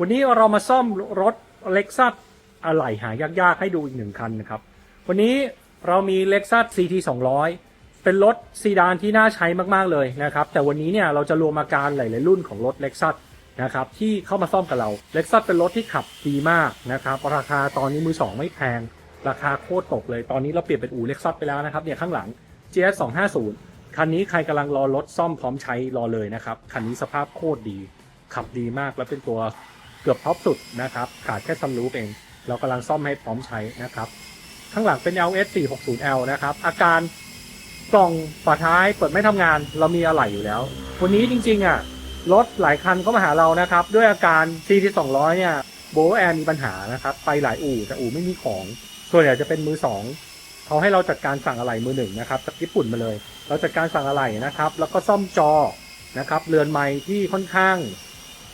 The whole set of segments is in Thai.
วันนี้เรามาซ่อมรถเล็กซัสอะไหล่หายากๆ ให้ดูอีกหนึ่งคันนะครับ วันนี้เรามีเล็กซัส CT 200 เป็นรถซีดานที่น่าใช้มากๆเลยนะครับ แต่วันนี้เนี่ยเราจะรวมอาการหลายๆรุ่นของรถเล็กซัสนะครับที่เข้ามาซ่อมกับเราเล็กซัสเป็นรถที่ขับดีมากนะครับราคาตอนนี้มือสองไม่แพง ราคาโคตรตกเลยตอนนี้เราเปลี่ยนเป็นอู่เล็กซัสไปแล้วนะครับเนี่ยข้างหลัง GS 250คันนี้ใครกำลังรอรถซ่อมพร้อมใช้รอเลยนะครับคันนี้สภาพโคตรดี ขับดีมากแล้วเป็นตัว กือบท็อปสุดนะครับขาดแค่ซันรูฟเอง เรากำลังซ่อมให้พร้อมใช้นะครับ ข้างหลังเป็น LS 460L นะครับ อาการกล่องฝาท้ายเปิดไม่ทำงาน เรามีอะไหล่อยู่แล้ว วันนี้จริงๆอะรถหลายคันก็มาหาเรานะครับ ด้วยอาการ CT 200 เนี่ยโบแอร์มีปัญหานะครับ ไปหลายอู่แต่อู่ไม่มีของ ส่วนใหญ่จะเป็นมือสองเขาให้เราจัดการสั่งอะไหล่มือหนึ่งนะครับจากญี่ปุ่นมาเลย เราจัดการสั่งอะไหล่นะครับ แล้วก็ซ่อมจอนะครับ เรือนไม้ที่ค่อนข้าง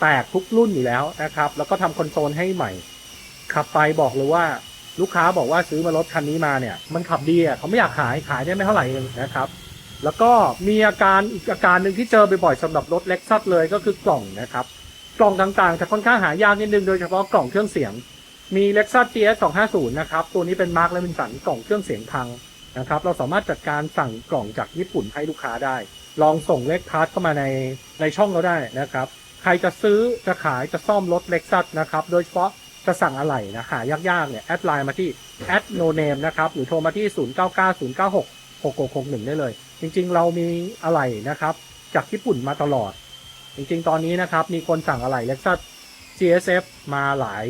แตกทุกรุ่นอยู่แล้วนะครับ แล้วก็ทำคอนโซลให้ใหม่ ขับไปบอกเลยว่าลูกค้าบอกว่าซื้อมารถคันนี้มาเนี่ย มันขับดีอะเขาไม่อยากขายขายได้ไม่เท่าไหร่เองนะครับ แล้วก็มีอาการอีกอาการหนึ่งที่เจอบ่อยๆสำหรับรถเล็กซัสเลยก็คือกล่องนะครับ กล่องต่างๆจะค่อนข้างหายากนิดนึงโดยเฉพาะกล่องเครื่องเสียง มี Lexus GS 250นะครับตัวนี้เป็นมาร์คและมินสันกล่องเครื่องเสียงพังนะครับ เราสามารถจัดการสั่งกล่องจากญี่ปุ่นให้ลูกค้าได้ ลองส่งเลขพาร์ทเข้ามาในในช่องเราได้นะครับ ใครจะซื้อจะขายจะซ่อมรถ Lexus นะครับ โดยเฉพาะจะสั่งอะไหล่นะหายากๆเนี่ยแอดไลน์มาที่ at no name นะครับ หรือโทรมาที่ 099096 6661 ได้เลย จริงๆ เรามีอะไหล่นะครับ จากญี่ปุ่นมาตลอด จริงๆ ตอนนี้นะครับ มีคนสั่งอะไหล่ Lexus GSF มาหลาย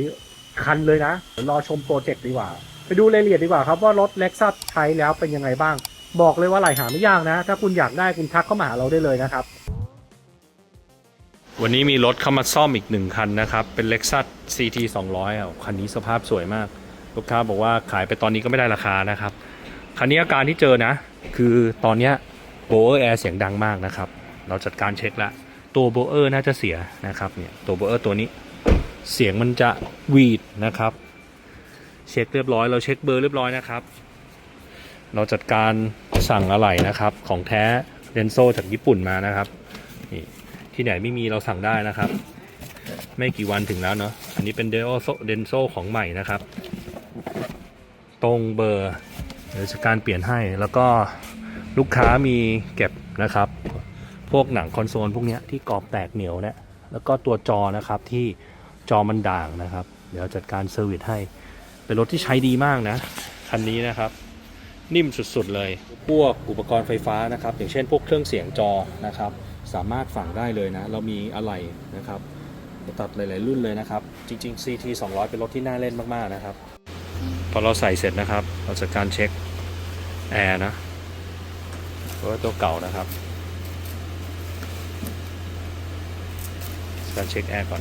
คันเลยนะรอชมโปรเจกต์ดีกว่า ไปดูรายละเอียดดีกว่าครับว่ารถ Lexus ใช้แล้วเป็นยังไงบ้าง บอกเลยว่าไหล่หาไม่ยากนะ ถ้าคุณอยากได้คุณทักเข้ามาหาเราได้เลยนะครับ วันนี้มีรถเข้ามาซ่อมอีกหนึ่งคันนะครับ เป็น Lexus CT 200อะคันนี้สภาพสวยมาก ลูกค้าบอกว่าขายไปตอนนี้ก็ไม่ได้ราคานะครับ คันนี้อาการที่เจอนะ คือตอนเนี้ยโบเออร์แอร์เสียงดังมากนะครับ เราจัดการเช็คละ ตัวโบเออร์น่าจะเสียนะครับเนี่ยตัวโบเออร์ตัวนี้เสียงมันจะหวีดนะครับ เช็คเรียบร้อยเราเช็คเบอร์เรียบร้อยนะครับ เราจัดการสั่งอะไหล่นะครับของแท้เดนโซจากญี่ปุ่นมานะครับ ที่ไหนไม่มีเราสั่งได้นะครับ ไม่กี่วันถึงแล้วเนาะอันนี้เป็นเดโซเดนโซของใหม่นะครับ ตรงเบอร์เดี๋ยวจะการเปลี่ยนให้แล้วก็ลูกค้ามีเก็บนะครับ พวกหนังคอนโซลพวกนี้ที่กรอบแตกเหนียวเนี่ยแล้วก็ตัวจอนะครับที่จอมันด่างนะครับ เดี๋ยวจัดการเซอร์วิสให้ เป็นรถที่ใช้ดีมากนะ คันนี้นะครับ นิ่มสุดๆเลย พวกอุปกรณ์ไฟฟ้านะครับ อย่างเช่นพวกเครื่องเสียงจอนะครับ สามารถฝังได้เลยนะ เรามีอะไหล่นะครับ ตัดหลาย ๆ รุ่นเลยนะครับ จริง ๆ CT 200 เป็นรถที่น่าเล่นมาก ๆ นะครับ พอเราใส่เสร็จนะครับ เราจัดการเช็คแอร์นะเพราะว่าตัวเก่านะครับ การเช็คแอร์ก่อน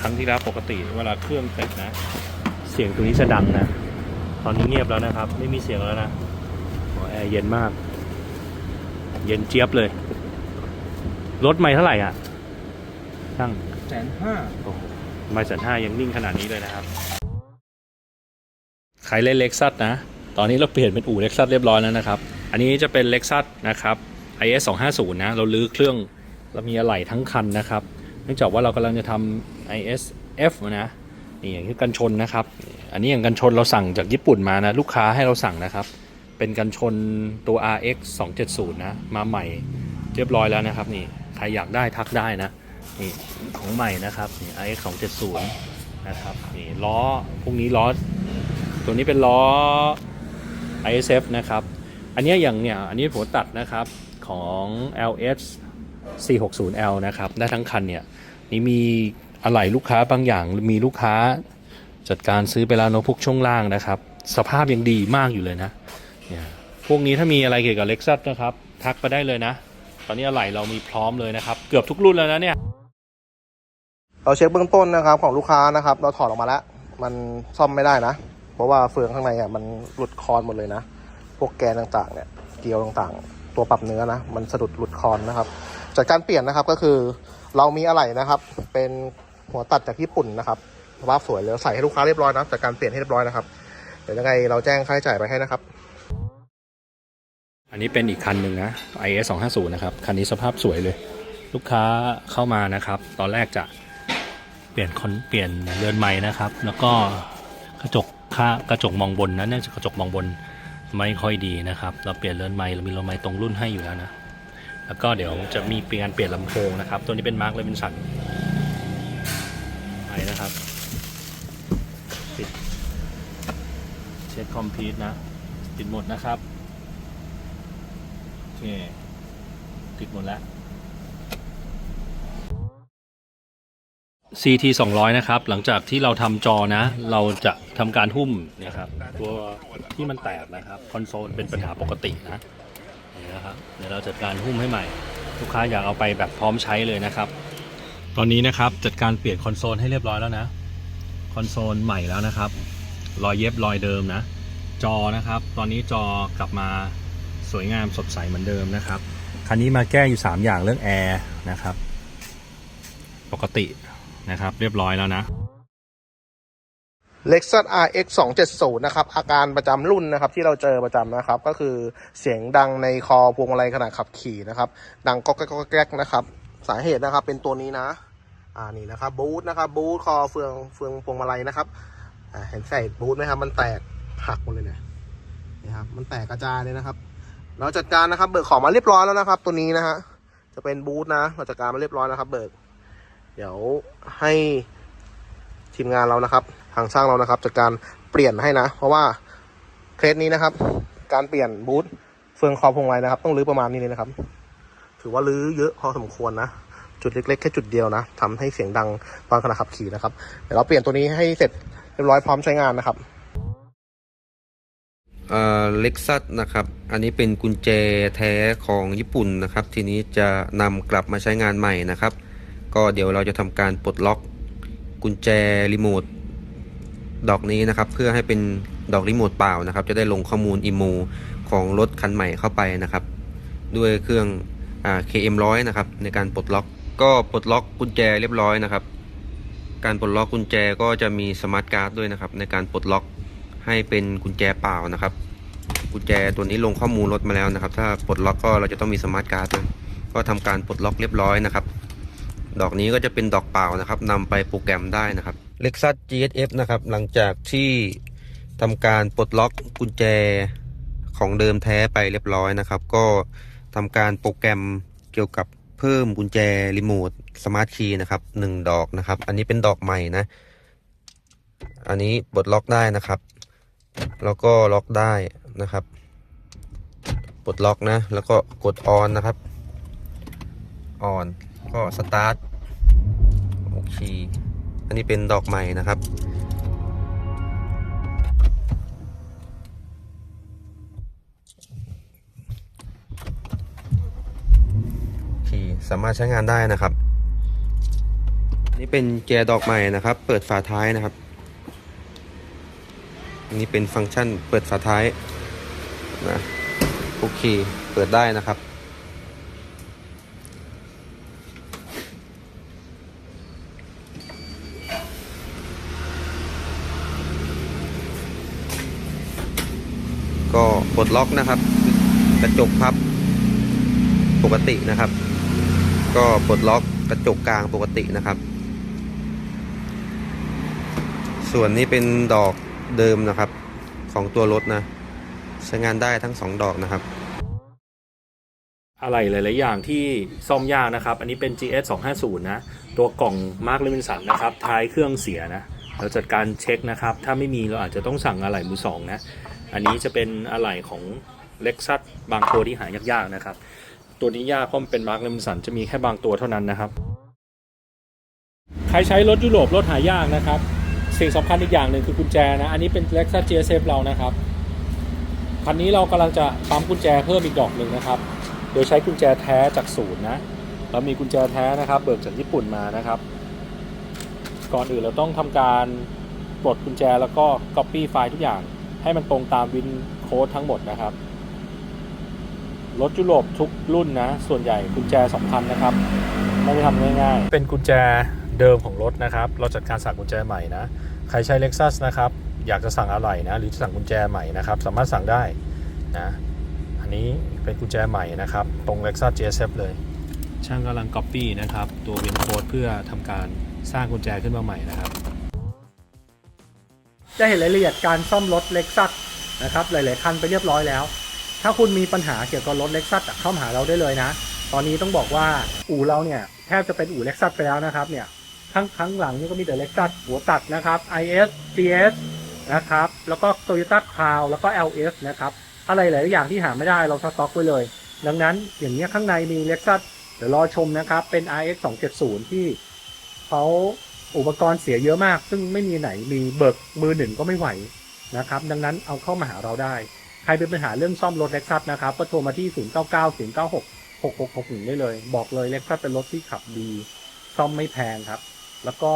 ครั้งที่แล้วปกติเวลาเครื่องเสร็จนะ เสียงตัวนี้จะดังนะ ตอนนี้เงียบแล้วนะครับ ไม่มีเสียงแล้วนะโอ้แอร์เย็นมาก เย็นเจี๊ยบเลย รถไม่เท่าไหร่อะช่างแสนห้าโอ้โหไม่แสนห้ายังนิ่งขนาดนี้เลยนะครับใครเล่นเล็กซัสนะ ตอนนี้เราเปลี่ยนเป็นอู่เล็กซัสเรียบร้อยแล้วนะครับ อันนี้จะเป็นเล็กซัสนะครับ IS 250นะ เราลื้อเครื่อง เรามีอะไหล่ทั้งคันนะครับ เนื่องจากว่าเรากำลังจะทำ ISF นะ นี่อย่างที่กันชนนะครับ อันนี้อย่างกันชนเราสั่งจากญี่ปุ่นมานะ ลูกค้าให้เราสั่งนะครับ เป็นกันชนตัว RX 270 นะ มาใหม่เรียบร้อยแล้วนะครับนี่ใครอยากได้ทักได้นะนี่ของใหม่นะครับนี่ RX 270 นะครับนี่ล้อพวกนี้ล้อ ตัวนี้เป็นล้อ ISF นะครับ อันนี้อย่างเนี่ยอันนี้ผมตัดนะครับของ LS 460L นะครับได้ทั้งคันเนี่ยนี่มีอะไหล่ลูกค้าบางอย่างมีลูกค้าจัดการซื้อไปแล้วเนอะพวกช่วงล่างนะครับ สภาพยังดีมากอยู่เลยนะ พวกนี้ถ้ามีอะไรเกี่ยวกับ Lexus นะครับ ทักไปได้เลยนะ ตอนนี้อะไหล่เรามีพร้อมเลยนะครับ เกือบทุกรุ่นแล้วนะเนี่ย เราเช็คเบื้องต้นนะครับของลูกค้านะครับ เราถอดออกมาแล้ว มันซ่อมไม่ได้นะ เพราะว่าเฟืองข้างในอะมันหลุดคอนหมดเลยนะ พวกแกนต่างๆ เนี่ย เกลียวต่างๆ ตัวปรับเนื้อนะ มันสะดุดหลุดคอนนะครับ จากการเปลี่ยนนะครับก็คือเรามีอะไหล่นะครับ เป็นหัวตัดจากญี่ปุ่นนะครับสภาพสวยเลยใส่ให้ลูกค้าเรียบร้อยนะจากการเปลี่ยนให้เรียบร้อยนะครับ เดี๋ยวยังไงเราแจ้งค่าใช้จ่ายไปให้นะครับ อันนี้เป็นอีกคันหนึ่งนะ IS 250นะครับ คันนี้สภาพสวยเลย ลูกค้าเข้ามานะครับ ตอนแรกจะเปลี่ยนคอนเปลี่ยนเรือนไม้นะครับ แล้วก็กระจกค่ากระจกมองบนนะเนื่องจากกระจกมองบนไม่ค่อยดีนะครับ เราเปลี่ยนเรือนไม้เรามีเรือนไม้ตรงรุ่นให้อยู่แล้วนะ แล้วก็เดี๋ยวจะมีเปลี่ยนเปลี่ยนลำโพงนะครับ ตัวนี้เป็นมาร์คเลวินสันไปนะครับปิดเช็คคอมพิวต์นะปิดหมดนะครับ เคติดหมดแล้ว CT 200 นะครับ หลังจากที่เราทำจอนะ เราจะทำการหุ้มนี่ยครับ ตัวที่มันแตกนะครับ คอนโซลเป็นปัญหาปกตินะนี่นะครับ เดี๋ยวเราจัดการหุ้มให้ใหม่ ลูกค้าอยากเอาไปแบบพร้อมใช้เลยนะครับ ตอนนี้นะครับจัดการเปลี่ยนคอนโซลให้เรียบร้อยแล้วนะ คอนโซลใหม่แล้วนะครับ รอยเย็บรอยเดิมนะ จอนะครับ ตอนนี้จอกลับมา สวยงามสดใสเหมือนเดิมนะครับ คันนี้มาแก้อยู่ 3 อย่างเรื่องแอร์นะครับ ปกตินะครับ เรียบร้อยแล้วนะ Lexus RX 270นะครับ อาการประจำรุ่นนะครับ ที่เราเจอประจำนะครับ ก็คือเสียงดังในคอพวงมาลัยขณะขับขี่นะครับ ดังก๊อกแก๊กก๊อกแก๊กนะครับ สาเหตุนะครับเป็นตัวนี้นะ อ่านี่นะครับบูทนะครับบูทคอเฟืองเฟืองพวงมาลัยนะครับอ่าเห็นใส่บูทไหมครับ มันแตกหักหมดเลยเนี่ยนี่ครับ มันแตกกระจายเลยนะครับ เราจัดการนะครับ เบิกของมาเรียบร้อยแล้วนะครับ ตัวนี้นะฮะจะเป็นบูทนะเราจัดการมาเรียบร้อยนะครับ เบิก เดี๋ยวให้ทีมงานเรานะครับ ทางช่างเรานะครับจัดการเปลี่ยนให้นะ เพราะว่าเคสนี้นะครับ การเปลี่ยนบูทเฟืองคอพวงมายนะครับ ต้องรื้อประมาณนี้เลยนะครับ ถือว่ารื้อเยอะพอสมควรนะจุดเล็กๆแค่จุดเดียวนะทำให้เสียงดังตอนขณะขับขี่นะครับเดี๋ยวเราเปลี่ยนตัวนี้ให้เสร็จเรียบร้อยพร้อมใช้งานนะครับ เล็กซัสนะครับ อันนี้เป็นกุญแจแท้ของญี่ปุ่นนะครับ ทีนี้จะนำกลับมาใช้งานใหม่นะครับ ก็เดี๋ยวเราจะทำการปลดล็อกกุญแจรีโมทดอกนี้นะครับ เพื่อให้เป็นดอกรีโมทเปล่านะครับ จะได้ลงข้อมูลอีโมของรถคันใหม่เข้าไปนะครับ ด้วยเครื่องอ KM100 นะครับ ในการปลดล็อก ก็ปลดล็อกกุญแจเรียบร้อยนะครับ การปลดล็อกกุญแจก็จะมีสมาร์ทการ์ดด้วยนะครับ ในการปลดล็อก ให้เป็นกุญแจเปล่านะครับ กุญแจตัวนี้ลงข้อมูลรถมาแล้วนะครับ ถ้าปลดล็อกก็เราจะต้องมีสมาร์ทการ์ดด้วยก็ทำการปลดล็อกเรียบร้อยนะครับ ดอกนี้ก็จะเป็นดอกเปล่านะครับนำไปโปรแกรมได้นะครับ Lexus GSF นะครับ หลังจากที่ทำการปลดล็อกกุญแจของเดิมแท้ไปเรียบร้อยนะครับ ก็ทำการโปรแกรมเกี่ยวกับเพิ่มกุญแจรีโมทสมาร์ทคีย์นะครับหนึ่งดอกนะครับ อันนี้เป็นดอกใหม่นะ อันนี้ปลดล็อกได้นะครับ แล้วก็ล็อกได้นะครับปลดล็อกนะ แล้วก็กดออนนะครับออนก็สตาร์ทโอเค อันนี้เป็นดอกใหม่นะครับ โอเค สามารถใช้งานได้นะครับ นี่เป็นแจดอกใหม่นะครับ เปิดฝาท้ายนะครับ นนี้เป็นฟังก์ชันเปิดฝาท้ายนะโอเค เปิดได้นะครับ ก็ปลดล็อกนะครับ กระจกพับปกตินะครับ ก็ปลดล็อกกระจกกลางปกตินะครับ ส่วนนี้เป็นดอก เดิมนะครับ ของตัวรถนะ ใช้งานได้ทั้งสองดอกนะครับ อะไรหลาย ๆ อย่างที่ซ่อมยากนะครับ อันนี้เป็น GS 250นะ ตัวกล่องมาร์คเลวินสันนะครับ ท้ายเครื่องเสียนะ เราจัดการเช็คนะครับ ถ้าไม่มีเราอาจจะต้องสั่งอะไหล่มือสองนะ อันนี้จะเป็นอะไหล่ของเล็กซัสบางตัวที่หายาก ๆ นะครับ ตัวนี้ยากเพราะมันเป็นมาร์คเลวินสันจะมีแค่บางตัวเท่านั้นนะครับ ใครใช้รถยุโรปรถหายากนะครับ สิ่งสำคัญอีกอย่างหนึ่งคือกุญแจนะ อันนี้เป็น Lexus GSF เรานะครับ คันนี้เรากำลังจะปั๊มกุญแจเพิ่มอีกดอกหนึ่งนะครับ โดยใช้กุญแจแท้จากศูนย์นะ เรามีกุญแจแท้นะครับ เบิกจากญี่ปุ่นมานะครับ ก่อนอื่นเราต้องทำการปลดกุญแจแล้วก็ Copy ไฟล์ทุกอย่าง ให้มันตรงตามวินโค้ดทั้งหมดนะครับ รถยุโรปทุกรุ่นนะ ส่วนใหญ่กุญแจสำคัญนะครับ ไม่ได้ทำง่ายๆ เป็นกุญแจ เดิมของรถนะครับ เราจัดการสั่งกุญแจใหม่นะ ใครใช้ Lexus นะครับ อยากจะสั่งอะไหล่นะ หรือจะสั่งกุญแจใหม่นะครับ สามารถสั่งได้นะ อันนี้เป็นกุญแจใหม่นะครับ ตรง Lexus GSF เลย ช่างกำลังก๊อปปี้นะครับ ตัวเวนโค้ดเพื่อทำการสร้างกุญแจขึ้นมาใหม่นะครับ จะเห็นรายละเอียดการซ่อมรถเล็กซัสนะครับ หลาย ๆ คันไปเรียบร้อยแล้ว ถ้าคุณมีปัญหาเกี่ยวกับรถเล็กซัสเข้ามาหาเราได้เลยนะ ตอนนี้ต้องบอกว่าอู่เราเนี่ยแทบจะเป็นอู่เล็กซัสไปแล้วนะครับเนี่ย ทั้งทั้งหลังนี่ก็มีแต่เล็กซัสหัวตัดนะครับ IS GS นะครับ แล้วก็ Toyota Crown แล้วก็ LS นะครับ อะไรหลายอย่างที่หาไม่ได้เราสต็อกไว้เลย ดังนั้นอย่างนี้ข้างในมีเล็กซัสเดี๋ยวรอชมนะครับ เป็น RX 270 ที่เขาอุปกรณ์เสียเยอะมาก ซึ่งไม่มีไหนมีเบิกมือหนึ่งก็ไม่ไหวนะครับ ดังนั้นเอาเข้ามาหาเราได้ ใครเป็นปัญหาเรื่องซ่อมรถเล็กซัสนะครับ ก็โทรมาที่ 0 9 9 0 9 6 6 6 6 1 ได้เลย บอกเลยเล็กซัสเป็นรถที่ขับดี ซ่อมไม่แพงครับ แล้วก็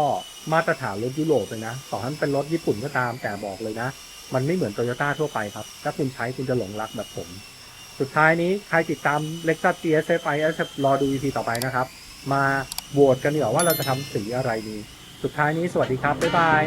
มาตรฐานรถยุโรปเลยนะ ต่อให้มันเป็นรถญี่ปุ่นก็ตามแต่บอกเลยนะ มันไม่เหมือนโตโยต้าทั่วไปครับ ถ้าคุณใช้คุณจะหลงรักแบบผม สุดท้ายนี้ใครติดตาม Lexus GSF i s รอดู EP ต่อไปนะครับ มาโหวตกันดีกว่าว่าเราจะทำสีอะไรดี สุดท้ายนี้สวัสดีครับ บ๊ายบาย